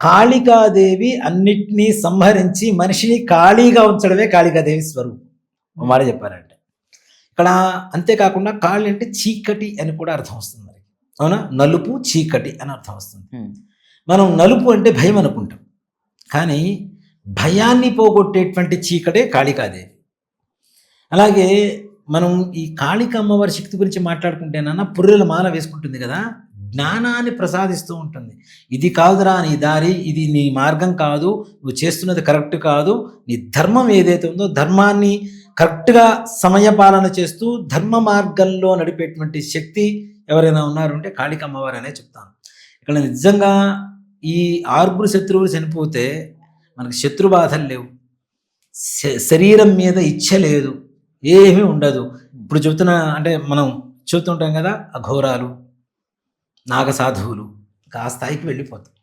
కాళికాదేవి అన్నిటినీ సంహరించి మనిషిని ఖాళీగా ఉంచడమే కాళికాదేవి స్వరూపం. మాట చెప్పారంటే. ఇక్కడ అంతేకాకుండా కాళి అంటే చీకటి అని కూడా అర్థం వస్తుంది మరి. అవునా? నలుపు చీకటి అని అర్థం వస్తుంది. మనం నలుపు అంటే భయం అనుకుంటాం. కానీ భయాన్ని పోగొట్టేటువంటి చీకటే కాళికాదేవి. అలాగే మనం ఈ కాళిక అమ్మవారి శక్తి గురించి మాట్లాడుకుంటేనన్నా పుర్రెల మాల వేసుకుంటుంది కదా? జ్ఞానాన్ని ప్రసాదిస్తూ ఉంటుంది. ఇది కాదురా నీ దారి ఇది నీ మార్గం కాదు నువ్వు చేస్తున్నది కరెక్ట్ కాదు నీ ధర్మం ఏదైతే ఉందో ధర్మాన్ని కరెక్ట్గా సమయపాలన చేస్తూ ధర్మ మార్గంలో నడిపేటువంటి శక్తి ఎవరైనా ఉన్నారు అంటే కాళిక అమ్మవారు అనే చెప్తాను. ఇక్కడ నిజంగా ఈ ఆరుగురు శత్రువులు చనిపోతే మనకి శత్రు బాధలు లేవు. శరీరం మీద ఇచ్చ లేదు. ఏమీ ఉండదు. ఇప్పుడు చెబుతున్న అంటే మనం చెబుతుంటాం కదా అఘోరాలు. నాగసాధువులు ఆ స్థాయికి వెళ్ళిపోతాం.